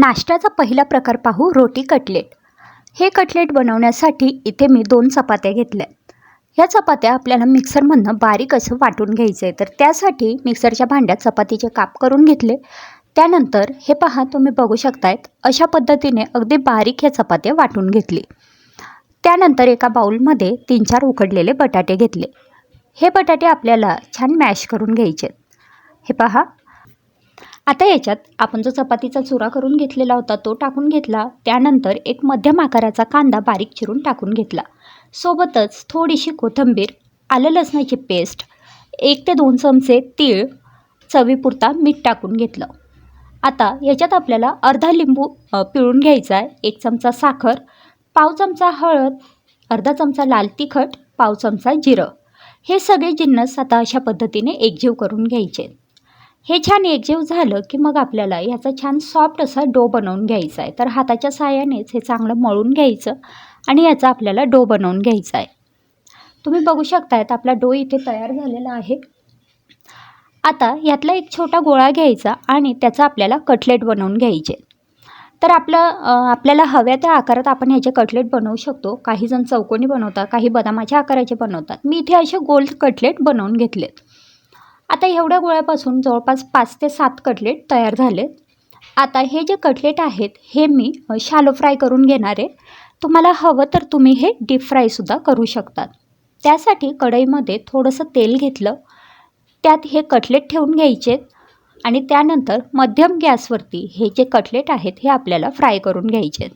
नाश्त्याचा पहिला प्रकार पाहू रोटी कटलेट. हे कटलेट बनवण्यासाठी इथे मी दोन चपात्या घेतल्या. ह्या चपात्या आपल्याला मिक्सरमधनं बारीक असं वाटून घ्यायचं आहे तर त्यासाठी मिक्सरच्या भांड्यात चपातीचे काप करून घेतले. त्यानंतर हे पहा तुम्ही बघू शकतायत अशा पद्धतीने अगदी बारीक ह्या चपात्या वाटून घेतली. त्यानंतर एका बाऊलमध्ये तीन चार उकडलेले बटाटे घेतले. हे बटाटे आपल्याला छान मॅश करून घ्यायचे हे पहा आता याच्यात आपण जो चपातीचा चुरा करून घेतलेला होता तो टाकून घेतला. त्यानंतर एक मध्यम आकाराचा कांदा बारीक चिरून टाकून घेतला. सोबतच थोडीशी कोथिंबीर आलं लसणाची पेस्ट एक ते दोन चमचे तीळ चवीपुरता मीठ टाकून घेतलं. आता याच्यात आपल्याला अर्धा लिंबू पिळून घ्यायचा आहे एक चमचा साखर पाव चमचा हळद अर्धा चमचा लाल तिखट पाव चमचा जिरं. हे सगळे जिन्नस आता अशा पद्धतीने एकजीव करून घ्यायचे. हे छान एकजीव झालं की मग आपल्याला याचा छान सॉफ्ट असा डो बनवून घ्यायचा आहे. तर हाताच्या साहाय्यानेच हे चांगलं मळून घ्यायचं आणि याचा आपल्याला डो बनवून घ्यायचा आहे. तुम्ही बघू शकतायत आपला डो इथे तयार झालेला आहे. आता यातला एक छोटा गोळा घ्यायचा आणि त्याचा आपल्याला कटलेट बनवून घ्यायचे. तर आपलं आपल्याला हव्या त्या आकारात आपण ह्याचे कटलेट बनवू शकतो. काही जण चौकोनी बनवतात काही बदामाच्या आकाराचे बनवतात. मी इथे असे गोल कटलेट बनवून घेतलेत. आता एवढ्या गोळ्यापासून जवळपास पाच ते सात कटलेट तयार झालेत. आता हे जे कटलेट आहेत हे मी शालो फ्राय करून घेणार आहे. तुम्हाला हवं तर तुम्ही हे डीप फ्रायसुद्धा करू शकतात. त्यासाठी कढईमध्ये थोडंसं तेल घेतलं. त्यात हे कटलेट ठेवून घ्यायचे आणि त्यानंतर मध्यम गॅसवरती हे जे कटलेट आहेत हे आपल्याला फ्राय करून घ्यायचे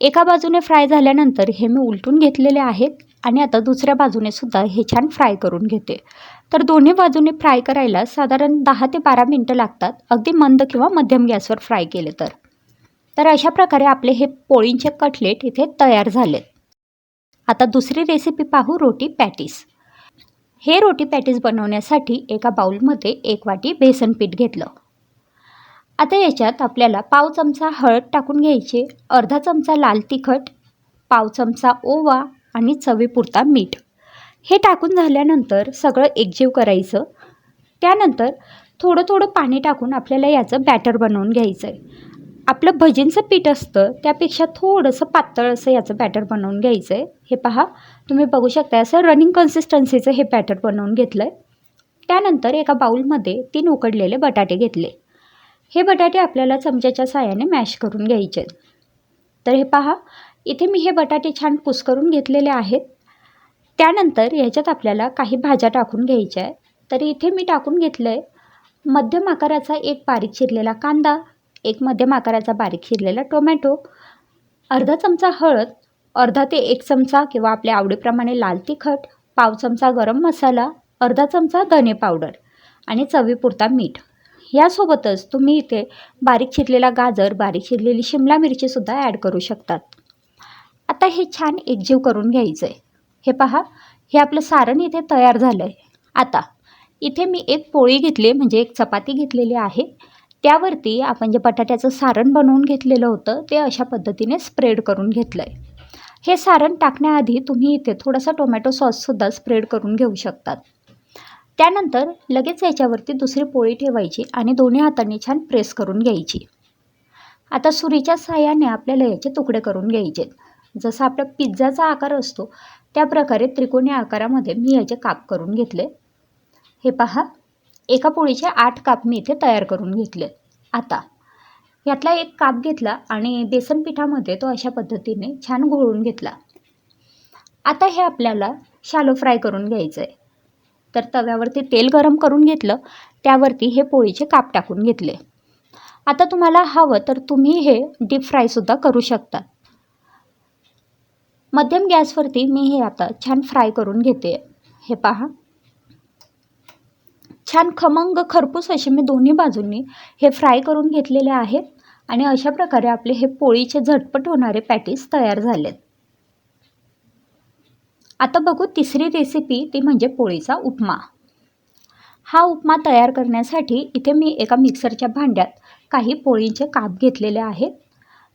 एका बाजूने फ्राय झाल्यानंतर हे मी उलटून घेतलेले आहेत. आणि आता दुसऱ्या बाजूने सुद्धा हे छान फ्राय करून घेते. तर दोन्ही बाजूने फ्राय करायला साधारण दहा ते बारा मिनटं लागतात. अगदी मंद किंवा मध्यम गॅसवर फ्राय केले तर. तर अशा प्रकारे आपले हे पोळींचे कटलेट इथे तयार झालेत आता दुसरी रेसिपी पाहू रोटी पॅटीस. हे रोटी पॅटीस बनवण्यासाठी एका बाउलमध्ये एक वाटी बेसन पीठ घेतलं. आता याच्यात आपल्याला पाव चमचा हळद टाकून घ्यायची. अर्धा चमचा लाल तिखट पाव चमचा ओवा आणि चवीपुरता मीठ. हे टाकून झाल्यानंतर सगळं एकजीव करायचं. त्यानंतर थोडं थोडं पाणी टाकून आपल्याला याचं बॅटर बनवून घ्यायचं आहे आपलं भजींचं पीठ असतं त्यापेक्षा थोडंसं पातळ असं याचं बॅटर बनवून घ्यायचं आहे हे पहा तुम्ही बघू शकता असं रनिंग कन्सिस्टन्सीचं हे बॅटर बनवून घेतलं आहे त्यानंतर एका बाउलमध्ये तीन उकडलेले बटाटे घेतले. हे बटाटे आपल्याला चमच्याच्या साह्याने मॅश करून घ्यायचे आहेत. तर हे पहा इथे मी हे बटाटे छान कुस्करून घेतलेले आहेत. त्यानंतर ह्याच्यात आपल्याला काही भाज्या टाकून घ्यायच्या आहे तर इथे मी टाकून घेतलं आहे मध्यम आकाराचा एक बारीक चिरलेला कांदा एक मध्यम आकाराचा बारीक चिरलेला टोमॅटो अर्धा चमचा हळद अर्धा ते एक चमचा किंवा आपल्या आवडीप्रमाणे लाल तिखट पाव चमचा गरम मसाला अर्धा चमचा धने पावडर आणि चवीपुरता मीठ. यासोबतच तुम्ही इथे बारीक चिरलेला गाजर बारीक चिरलेली शिमला मिरचीसुद्धा ॲड करू शकतात. आता हे छान एकजीव करून घ्यायचं आहे हे पहा हे आपलं सारण इथे तयार झालं आहे आता इथे मी एक पोळी घेतली म्हणजे एक चपाती घेतलेली आहे. त्यावरती आपण जे बटाट्याचं सारण बनवून घेतलेलं होतं ते अशा पद्धतीने स्प्रेड करून घेतलं आहे हे सारण टाकण्याआधी तुम्ही इथे थोडासा टोमॅटो सॉससुद्धा स्प्रेड करून घेऊ शकतात. त्यानंतर लगेच याच्यावरती दुसरी पोळी ठेवायची आणि दोन्ही हातांनी छान प्रेस करून घ्यायची. आता सुरीच्या साह्याने आपल्याला याचे तुकडे करून घ्यायचे जसा आपला पिझ्झाचा आकार असतो त्या प्रकारे त्रिकोणी आकारामध्ये मी याचे काप करून घेतले. हे पहा एका पोळीचे आठ काप मी इथे तयार करून घेतले. आता यातला एक काप घेतला आणि बेसन पिठामध्ये तो अशा पद्धतीने छान घोळून घेतला. आता हे आपल्याला शालो फ्राय करून घ्यायचं आहे तर तव्यावरती तेल गरम करून घेतलं त्यावरती हे पोळीचे काप टाकून घेतले. आता तुम्हाला हवं तर तुम्ही हे डीप फ्रायसुद्धा करू शकता. मध्यम गॅसवरती मी हे आता छान फ्राय करून घेते. हे पहा. छान खमंग खरपूस असे मी दोन्ही बाजूंनी हे फ्राय करून घेतलेले आहेत आणि अशा प्रकारे आपले हे पोळीचे झटपट होणारे पॅटीस तयार झालेत. आता बघू तिसरी रेसिपी ती म्हणजे पोळीचा उपमा. हा उपमा तयार करण्यासाठी इथे मी एका मिक्सरच्या भांड्यात काही पोळींचे काप घेतलेले आहेत.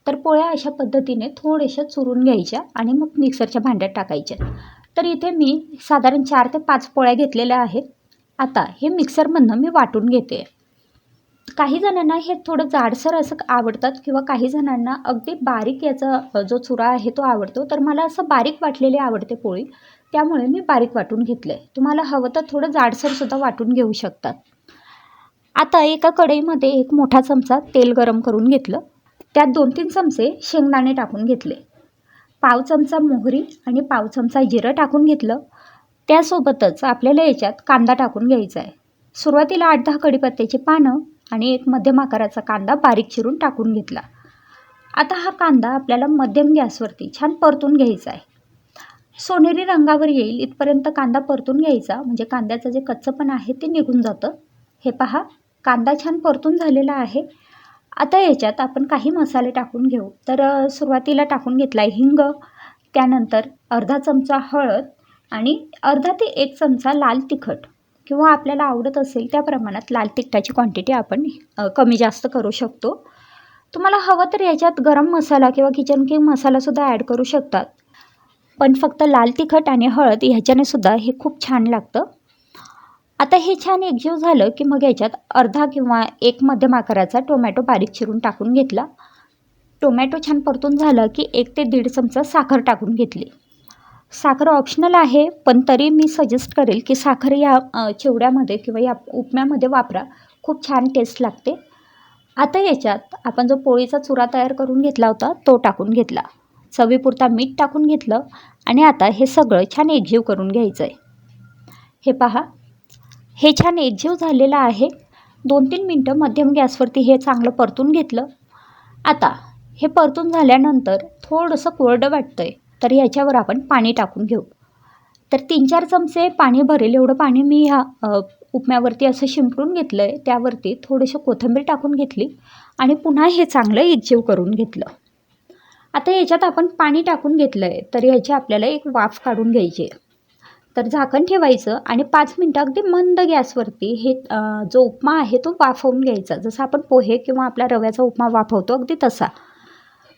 तर पोळ्या अशा पद्धतीने थोड्याशा चुरून घ्यायच्या आणि मग मिक्सरच्या भांड्यात टाकायच्या. तर इथे मी साधारण चार ते पाच पोळ्या घेतलेल्या आहेत. आता हे मिक्सरमधनं मी वाटून घेते. काही जणांना हे थोडं जाडसर असं आवडतात किंवा काही जणांना अगदी बारीक याचा जो चुरा आहे तो आवडतो. तर मला असं बारीक वाटलेली आवडते पोळी. त्यामुळे मी बारीक वाटून घेतलं आहे तुम्हाला हवं तर थोडं जाडसरसुद्धा वाटून घेऊ शकतात. आता एका कढईमध्ये एक मोठा चमचा तेल गरम करून घेतलं. त्यात दोन तीन चमचे शेंगदाणे टाकून घेतले. पाव चमचा मोहरी आणि पाव चमचा जिरं टाकून घेतलं. त्यासोबतच आपल्याला याच्यात कांदा टाकून घ्यायचा आहे सुरुवातीला आठ दहा कढीपत्त्याची पानं आणि एक मध्यम आकाराचा कांदा बारीक चिरून टाकून घेतला. आता हा कांदा आपल्याला मध्यम गॅसवरती छान परतून घ्यायचा आहे सोनेरी रंगावर येईल इथपर्यंत कांदा परतून घ्यायचा. म्हणजे कांद्याचं जे कच्चंपण आहे ते निघून जातं. हे पहा कांदा छान परतून झालेला आहे. आता याच्यात आपण काही मसाले टाकून घेऊ. तर सुरुवातीला टाकून घेतला आहे हिंग त्यानंतर अर्धा चमचा हळद आणि अर्धा ते एक चमचा लाल तिखट किंवा आपल्याला आवडत असेल त्या प्रमाणात लाल तिखटाची क्वांटिटी आपण कमी जास्त करू शकतो. तुम्हाला हवं तर याच्यात गरम मसाला किंवा किचन किंग मसालासुद्धा ॲड करू शकतात. पण फक्त लाल तिखट आणि हळद ह्याच्याने सुद्धा हे खूप छान लागतं. आता हे छान एकजीव झालं की मग याच्यात अर्धा किंवा एक मध्यम आकाराचा टोमॅटो बारीक चिरून टाकून घेतला. टोमॅटो छान परतून झालं की एक ते दीड चमचा साखर टाकून घेतली. साखर ऑप्शनल आहे पण तरी मी सजेस्ट करेल की साखर या चिवड्यामध्ये किंवा या उपम्यामध्ये वापरा. खूप छान टेस्ट लागते. आता याच्यात आपण जो पोळीचा चुरा तयार करून घेतला होता तो टाकून घेतला. चवीपुरता मीठ टाकून घेतलं आणि आता हे सगळं छान एकजीव करून घ्यायचं आहे हे पहा. हे छान एकजीव झालेलं आहे. दोन तीन मिनटं मध्यम गॅसवरती हे चांगलं परतून घेतलं. आता हे परतून झाल्यानंतर थोडंसं कोरडं वाटतं आहे तर याच्यावर आपण पाणी टाकून घेऊ. तर तीन चार चमचे पाणी भरेल एवढं पाणी मी ह्या उपम्यावरती असं शिंपडून घेतलं आहे त्यावरती थोडीशी कोथिंबीर टाकून घेतली आणि पुन्हा हे चांगलं एकजीव करून घेतलं. आता याच्यात आपण पाणी टाकून घेतलं आहे तर ह्याची आपल्याला एक वाफ काढून घ्यायची आहे. तर झाकण ठेवायचं आणि पाच मिनटं अगदी मंद गॅसवरती हे जो उपमा आहे तो वाफवून घ्यायचा. जसं आपण पोहे किंवा आपला रव्याचा उपमा वाफवतो अगदी तसा.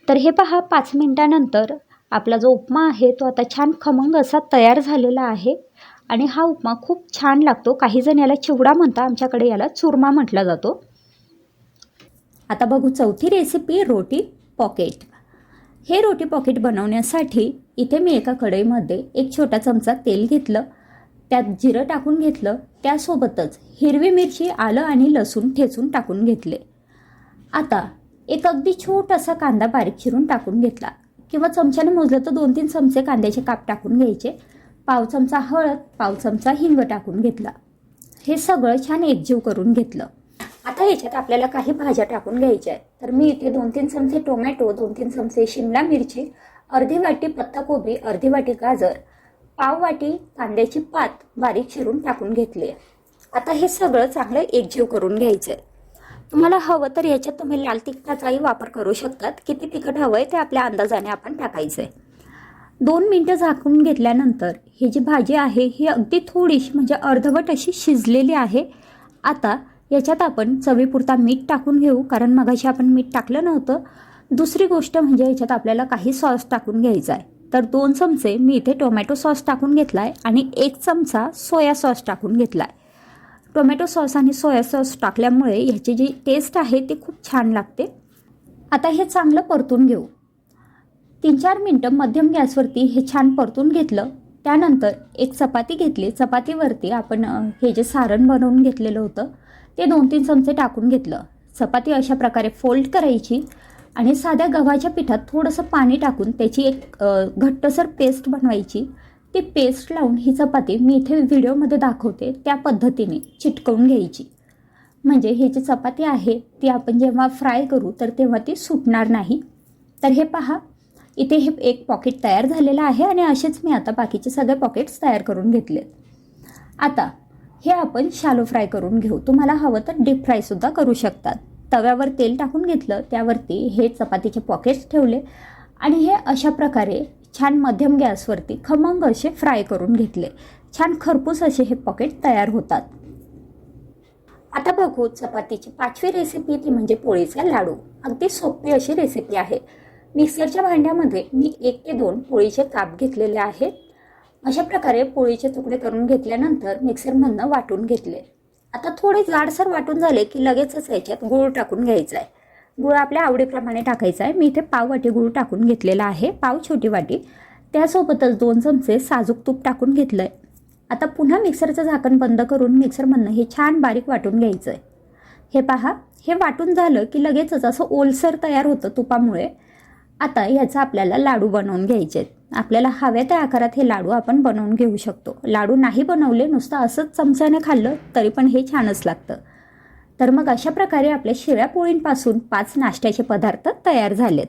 तर हे पहा पाच मिनटानंतर आपला जो उपमा आहे तो आता छान खमंग असा तयार झालेला आहे आणि हा उपमा खूप छान लागतो. काही जण याला चिवडा म्हणता आमच्याकडे याला चुरमा म्हटला जातो. आता बघू चौथी रेसिपी रोटी पॉकेट हे रोटी पॉकेट बनवण्यासाठी इथे मी एका कढईमध्ये एक छोटा चमचा तेल घेतलं. त्यात जिरं टाकून घेतलं. त्यासोबतच हिरवी मिरची आलं आणि लसूण ठेचून टाकून घेतले. आता एक अगदी छोटासा कांदा बारीक चिरून टाकून घेतला. किंवा चमच्याने मोजलं तर दोन तीन चमचे कांद्याचे काप टाकून घ्यायचे. पाव चमचा हळद पाव चमचा हिंग टाकून घेतला. हे सगळं छान एकजीव करून घेतलं. आता याच्यात आपल्याला काही भाज्या टाकून घ्यायच्या आहेत. तर मी इथे दोन तीन चमचे टोमॅटो दोन तीन चमचे शिमला मिरची अर्धी वाटी पत्ताकोबी अर्धी वाटी गाजर पाव वाटी कांद्याची पात बारीक चिरून टाकून घेतली. आहे आता हे सगळं चांगलं एकजीव करून घ्यायचं आहे तुम्हाला हवं तर याच्यात तुम्ही लाल तिखटाचाही वापर करू शकतात. किती तिखट हवं आहे ते आपल्या अंदाजाने आपण टाकायचं आहे दोन मिनटं झाकून घेतल्यानंतर ही जी भाजी आहे ही अगदी थोडीशी म्हणजे अर्धवट अशी शिजलेली आहे. आता याच्यात आपण चवीपुरता मीठ टाकून घेऊ कारण मगाशी आपण मीठ टाकलं नव्हतं. दुसरी गोष्ट म्हणजे याच्यात आपल्याला काही सॉस टाकून घ्यायचा आहे तर दोन चमचे मी इथे टोमॅटो सॉस टाकून घेतला आहे आणि एक चमचा सोया सॉस टाकून घेतला आहे टोमॅटो सॉस आणि सोया सॉस टाकल्यामुळे ह्याची जी टेस्ट आहे ती खूप छान लागते. आता हे चांगलं परतून घेऊ. तीन चार मिनटं मध्यम गॅसवरती हे छान परतून घेतलं. त्यानंतर एक चपाती घेतली. चपातीवरती आपण हे जे सारण बनवून घेतलेलं होतं ते दोन तीन चमचे टाकून घेतलं. चपाती अशा प्रकारे फोल्ड करायची आणि साध्या गव्हाच्या पिठात थोडंसं पाणी टाकून त्याची एक घट्टसर पेस्ट बनवायची. ती पेस्ट लावून ही चपाती मी इथे व्हिडिओमध्ये दाखवते त्या पद्धतीने चिटकवून घ्यायची. म्हणजे ही जी चपाती आहे ती आपण जेव्हा फ्राय करू तर तेव्हा ती सुटणार नाही. तर हे पहा इथे हे एक पॉकेट तयार झालेलं आहे आणि असेच मी आता बाकीचे सगळे पॉकेट्स तयार करून घेतलेत. आता हे आपण शालो फ्राय करून घेऊ. तुम्हाला हवं तर डीप फ्रायसुद्धा करू शकतात. तव्यावर तेल टाकून घेतलं त्यावरती हे चपातीचे पॉकेट्स ठेवले आणि हे अशा प्रकारे छान मध्यम गॅसवरती खमंग असे फ्राय करून घेतले. छान खरपूस असे हे पॉकेट तयार होतात. आता बघू चपातीची पाचवी रेसिपी ती म्हणजे पोळीचा लाडू. अगदी सोपी अशी रेसिपी आहे. मिक्सरच्या भांड्यामध्ये मी एक ते दोन पोळीचे काप घेतलेले आहेत. अशा प्रकारे पोळीचे तुकडे करून घेतल्यानंतर मिक्सरमधनं वाटून घेतले. आता थोडे जाडसर वाटून झाले की लगेचच याच्यात गूळ टाकून घ्यायचा आहे. गूळ आपल्या आवडीप्रमाणे टाकायचा आहे. मी इथे पाव वाटी गूळ टाकून घेतलेला आहे. पाव छोटी वाटी. त्यासोबतच दोन चमचे साजूक तूप टाकून घेतलं आहे आता पुन्हा मिक्सरचं झाकण बंद करून मिक्सरमधनं हे छान बारीक वाटून घ्यायचं आहे हे पहा हे वाटून झालं की लगेचच असं ओलसर तयार होतं तुपामुळे. आता ह्याचा आपल्याला लाडू बनवून घ्यायचे आहेत. आपल्याला हव्या त्या आकारात हे लाडू आपण बनवून घेऊ शकतो. लाडू नाही बनवले नुसतं असंच चमच्याने खाल्लं तरी पण हे छानच लागतं. तर मग अशा प्रकारे आपल्या शिळ्या पोळींपासून पाच नाश्त्याचे पदार्थ तयार झालेत.